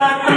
Bye.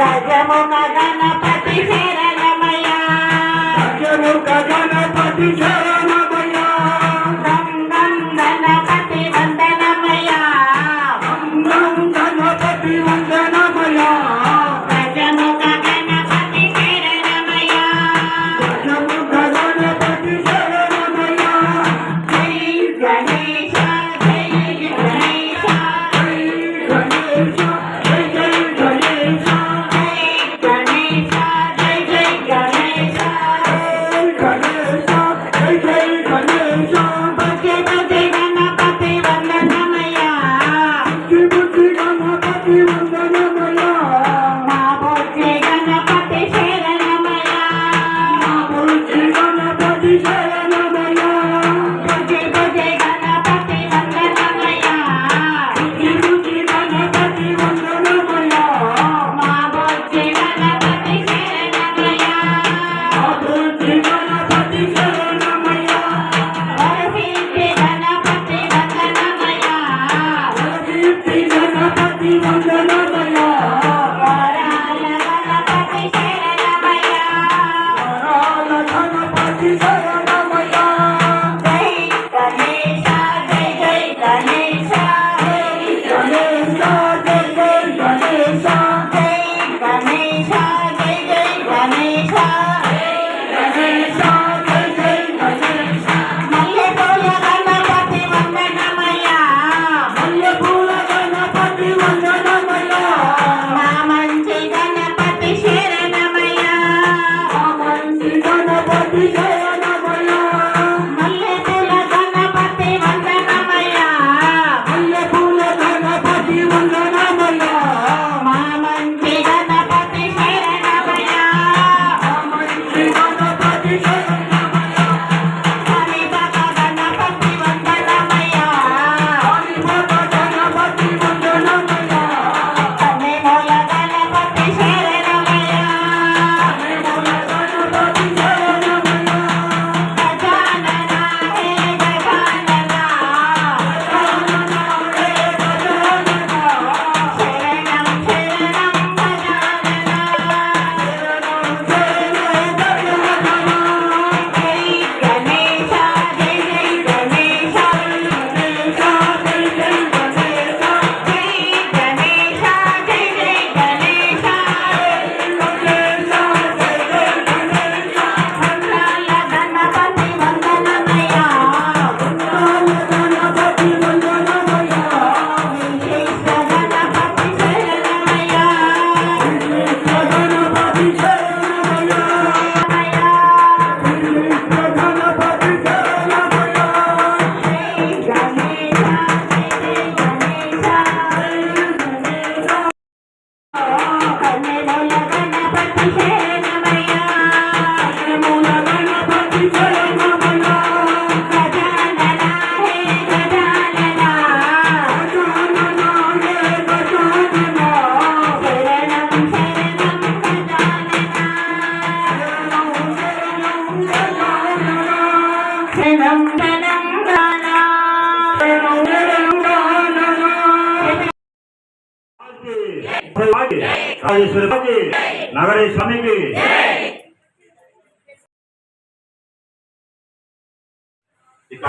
గజమున Ganapati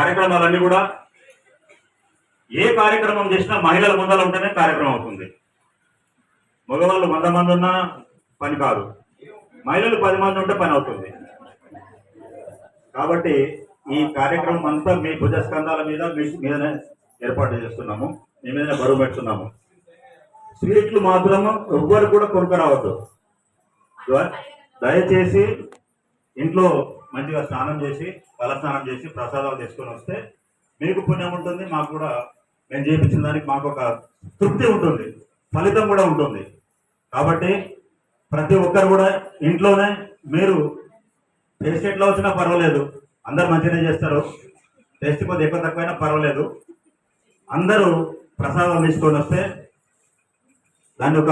కార్యక్రమాలన్నీ కూడా ఏ కార్యక్రమం చేసినా మహిళల ముందర ఉంటేనే కార్యక్రమం అవుతుంది. మగవాళ్ళు వంద మంది ఉన్నా పని కాదు. మహిళలు పది మంది ఉంటే పని అవుతుంది. కాబట్టి ఈ కార్యక్రమం అంతా మీ భుజస్కంధాల మీద మీ మీదనే ఏర్పాటు చేస్తున్నాము. మీ మీదనే బరువు పెడుతున్నాము. స్వీట్లు మాత్రము ఎవ్వరు కూడా కొనుక్కరావద్దు. దయచేసి ఇంట్లో మంచిగా స్నానం చేసి తల స్నానం చేసి ప్రసాదాలు తీసుకొని వస్తే మీకు పుణ్యం ఉంటుంది మాకు కూడా మేము చేయించిన దానికి మాకు ఒక తృప్తి ఉంటుంది ఫలితం కూడా ఉంటుంది. కాబట్టి ప్రతి ఒక్కరు కూడా ఇంట్లోనే మీరు టెస్ట్ ఎట్లా వచ్చినా పర్వాలేదు. అందరు మంచిగానే చేస్తారు. టేస్ట్ కొద్ది ఎక్కువ తక్కువైనా పర్వాలేదు. అందరూ ప్రసాదం తీసుకొని వస్తే దాన్ని ఒక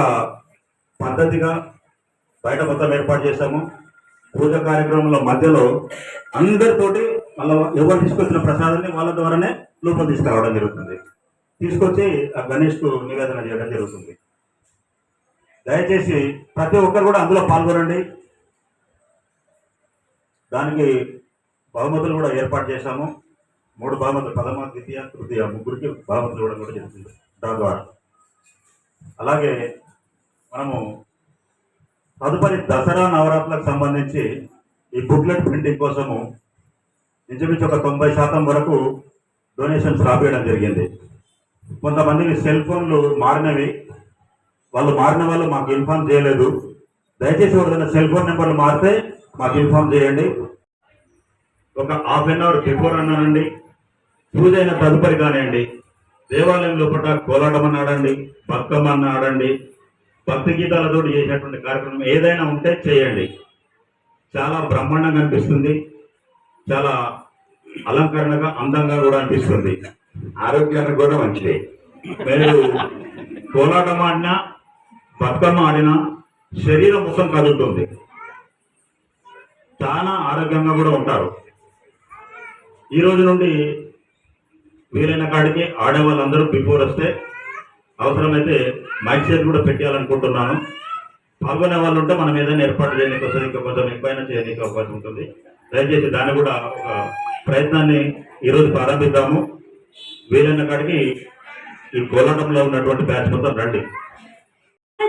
పద్ధతిగా బయట మొత్తం ఏర్పాటు చేశాము. పూజ కార్యక్రమంలో మధ్యలో అందరితోటి మళ్ళీ ఎవరు తీసుకొచ్చిన ప్రసాదాన్ని వాళ్ళ ద్వారానే లోపల తీసుకురావడం జరుగుతుంది. తీసుకొచ్చి ఆ గణేష్కు నివేదన చేయడం జరుగుతుంది. దయచేసి ప్రతి ఒక్కరు కూడా అందులో పాల్గొనండి. దానికి బహుమతులు కూడా ఏర్పాటు చేశాము. మూడు బహుమతులు ప్రథమ ద్వితీయ తృతీయ ముగ్గురికి బహుమతులు ఇవ్వడం కూడా జరుగుతుంది. దాని ద్వారా అలాగే మనము తదుపరి దసరా నవరాత్రులకు సంబంధించి ఈ బుక్లెట్ ప్రింటింగ్ కోసము ఇంచుమించు ఒక తొంభై శాతం వరకు డొనేషన్స్ రాపేయడం జరిగింది. కొంతమందికి సెల్ ఫోన్లు మారినవి. వాళ్ళు మారిన వాళ్ళు మాకు ఇన్ఫార్మ్ చేయలేదు. దయచేసి ఎవరైనా సెల్ ఫోన్ నెంబర్లు మారితే మాకు ఇన్ఫార్మ్ చేయండి. ఒక హాఫ్ అన్ అవర్ బిఫోర్ అన్నానండి. పూజ అయిన తదుపరి కానివ్వండి. దేవాలయం లోపల కోలాటం అన్నాడండి ఆడండి బతుకమ్మ అన్న ఆడండి భక్తి గీతాలతో చేసేటువంటి కార్యక్రమం ఏదైనా ఉంటే చేయండి. చాలా బ్రహ్మాండంగా అనిపిస్తుంది. చాలా అలంకరణగా అందంగా కూడా అనిపిస్తుంది. ఆరోగ్యానికి కూడా మంచిది. మీరు కోలాటం ఆడినా బతుకమ్మ ఆడినా శరీరం మొత్తం కదులుతుంది. చాలా ఆరోగ్యంగా కూడా ఉంటారు. ఈ రోజు నుండి వీలైన కాడికి ఆడే వాళ్ళందరూ బిఫోర్ వస్తే అవసరమైతే మైక్ కూడా పెట్టాలనుకుంటున్నాను పాల్గొనే వాళ్ళు ఉంటే మనం ఏదైనా ఏర్పాటు చేయడానికి వస్తుంది ఇంకా కొంచెం ఎక్కువైనా చేయడానికి అవకాశం ఉంటుంది. దయచేసి దాన్ని కూడా ఒక ప్రయత్నాన్ని ఈరోజు ప్రారంభిద్దాము. వీలైన కాడికి ఈ కోలాటంలో ఉన్నటువంటి బ్యాచ్ మొత్తం రండి.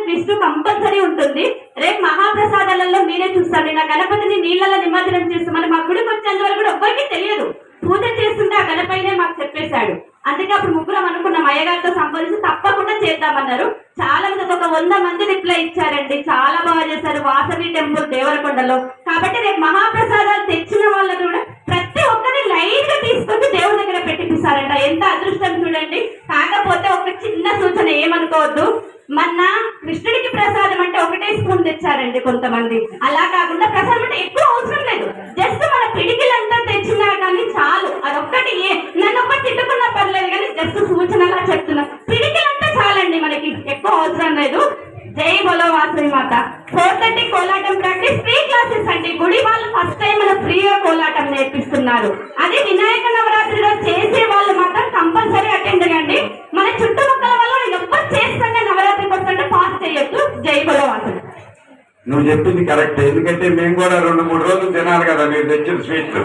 విష్ణు కంపల్సరీ ఉంటుంది. రేపు మహాప్రసాదాలలో మీరే చూస్తారు. నా గణపతిని నీళ్ళలో నిమజ్జనం చేస్తామని మా గుడికి వచ్చేంత వరకు కూడా ఎవ్వరికీ తెలియదు. పూజ చేస్తుంటే ఆ గణపైనే మాకు చెప్పేశాడు. అందుకే అప్పుడు ముగ్గురం అనుకున్నాం అయ్యగారితో సంబంధించి తప్పకుండా చేద్దామన్నారు. చాలా మంది ఒక వంద మంది రిప్లై ఇచ్చారండి. చాలా బాగా చేశారు వాసవి టెంపుల్ దేవరకొండలో. కాబట్టి రేపు మహాప్రసాదాలు తెచ్చిన వాళ్ళని కూడా ప్రతి ఒక్కరిని లైన్గా తీసుకొని దేవుడి దగ్గర పెట్టిపిస్తారంట. ఎంత అదృష్టం చూడండి. కాకపోతే ఒక చిన్న సూచన ఏమనుకోవద్దు. మొన్న కృష్ణుడికి ప్రసాదం అంటే ఒకటే స్పూన్ తెచ్చారండి కొంతమంది. అలా కాకుండా ప్రసాదం అంటే ఎక్కువ అవసరం లేదు. జస్ట్ మన పిడికిలంతా తెచ్చినా కానీ చాలు అదొక్కటి ఏ- నన్ను ఒక్కటి తిట్టుకున్నా పర్లేదు కానీ జస్ట్ సూచనలా చెప్తున్నా. పిడికిలంతా చాలండి మనకి. ఎక్కువ అవసరం లేదు. జై బోలో వాసవి మాత. Four thirty Kolatam practice. Free classes అండి. గుడి వాళ్ళు ఫస్ట్ టైం మన ఫ్రీగా కోలాటం నేర్పిస్తున్నారు. అది వినాయక నవరాత్రిలో చేసే వాళ్ళు మాత్రం కంపల్సరీ అటెండ్ కండి మన చుట్టుపక్కల వాళ్ళు ఎవ్వరు చేస్తానే నవరాత్రికి కొట్టంటే పాస్ చేయొచ్చు జై బోలో వాసవి నువ్వు చెప్పింది కరెక్ట్ ఎందుకంటే మేము కూడా రెండు మూడు రోజులు తినాలి కదా. మీరు తెచ్చిన స్వీట్లు